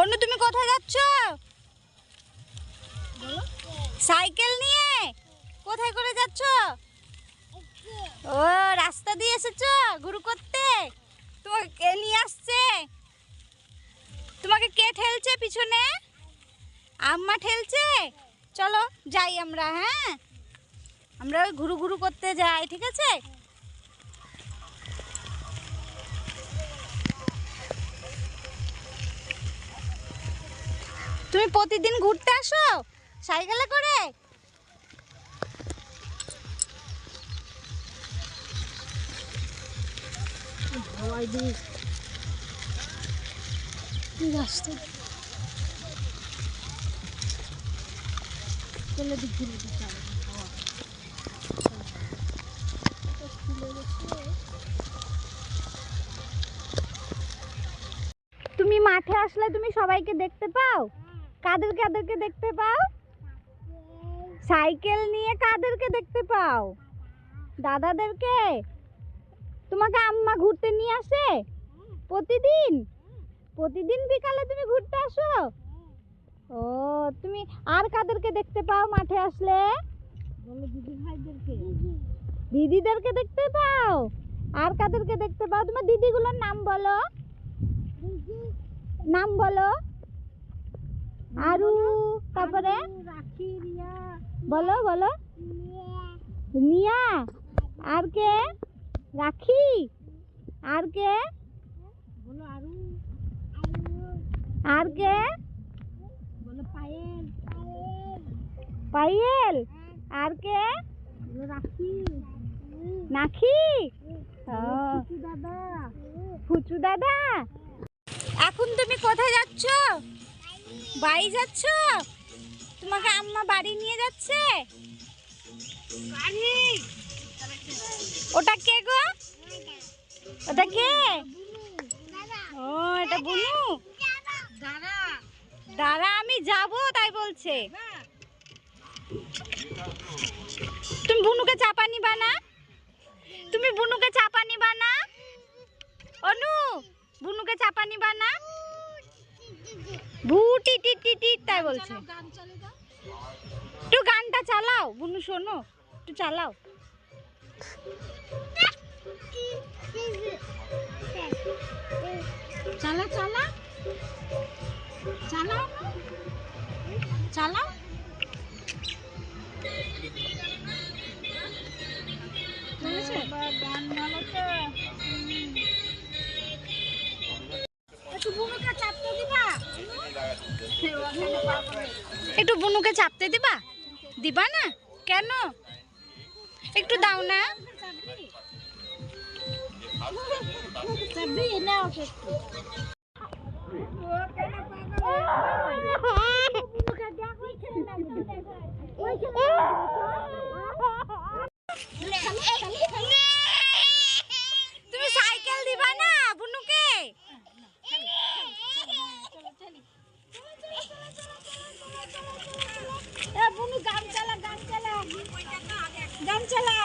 অনু তুমি কোথায় যাচ্ছ? সাইকেল নিয়ে? কোথায় করে যাচ্ছ? ও রাস্তা দিয়ে এসেছ গুরু করতে? তোমাকে কে নিয়ে আসছে? তোমাকে কে ঠেলছে পিছনে? আম্মা ঠেলছে? চলো যাই আমরা হ্যাঁ? আমরা ওই ঘুরু ঘুরু করতে যাই ঠিক আছে? তুমি প্রতিদিন ঘুরতে আসো? সাইকেলে করে? তুমি মাঠে আসলে তুমি সবাইকে দেখতে পাও? কাদের কাদেরকে দেখতে পাও? সাইকেল নিয়ে কাদেরকে দেখতে পাও? দাদাদেরকে? তোমাকে আম্মা ঘুরতে নিয়ে আসে? প্রতিদিন? প্রতিদিন বিকালে তুমি ঘুরতে আসো? ও তুমি আর কাদেরকে দেখতে পাও মাঠে আসলে? দিদি ভাইদেরকে। দিদিদেরকে দেখতে পাও? আর কাদেরকে দেখতে পাও? তোমার দিদিগুলোর নাম বলো। নাম বলো। আরু, তারপরে? বলো বলো। নিয়া আর কে? রাখি, আর কে? আরু কে? পায়েল, আর কে? রাখি নাখি ফুচু দাদা। এখন তুমি কোথায় যাচ্ছ? বাড়ি যাচ্ছ? তোমাকে আম্মা বাড়ি নিয়ে যাচ্ছে? ওটা কে গো? ওটা কে? ও এটা বুনু। দাদা। দাঁড়া আমি যাব তাই বলছে। তুমি বুনুকে চাপা নিবা না? তুমি বুনুকে চাপা নিবা না? অনু বুনুকে চাপা নিবা না? ভুটি টি টি টি তাই বলছে। একটু গানটা চালাও বুনু শোনো একটু চালাও। চালা চালা। চালাও। চালাও। চলেছে? বুনুকে চাপতে দিবা? দিবা না? কেন? একটু দাও না। চাপবি না ওকে একটু তুমি সাইকেল দিবা না বুনুকে এ বুনু গান চালা গান চালা গান চালা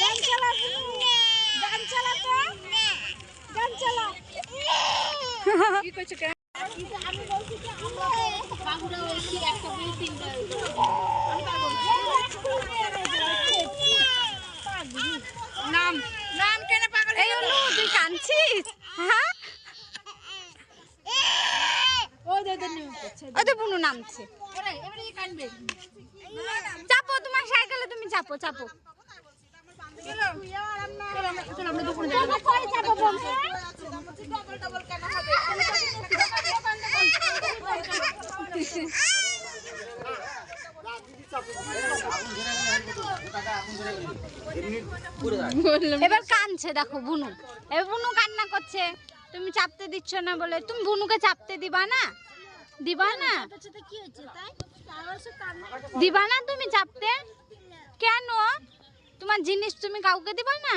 গান চালা বুনু গান চালা তো গান চালা কি করছ কেন আমি বলছি যে আমরা বাবুরা বলছি একটা বিল্ডিং নাম নাম কেন পাগল এই অনু তুই কাঁদছিস? হ্যাঁ? ওই তো বুনু নামছে। চাপো তোমার সাইকেলে তুমি চাপো চাপো চলো আমরা দুপুরে যাব পরে যাব বলছে এবার কাঁদছে দেখো বুনু। এবার বুনু কান্না করছে। তুমি চাপতে দিচ্ছ না বলে। তুমি বুনুকে চাপতে দিবা না? দিবা না? দিবা না তুমি চাপতে? কেন? তোমার জিনিস তুমি কাউকে দিবা না?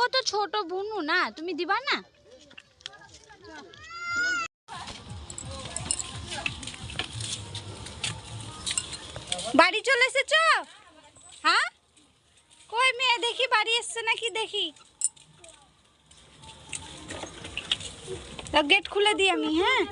ও তো ছোট বুনু না, তুমি দিবা না? বাড়ি চলে এসেছ? হ্যাঁ? কই মেয়ে, দেখি বাড়ি এসছে নাকি, দেখি। গেট খুলে দিই আমি হ্যাঁ?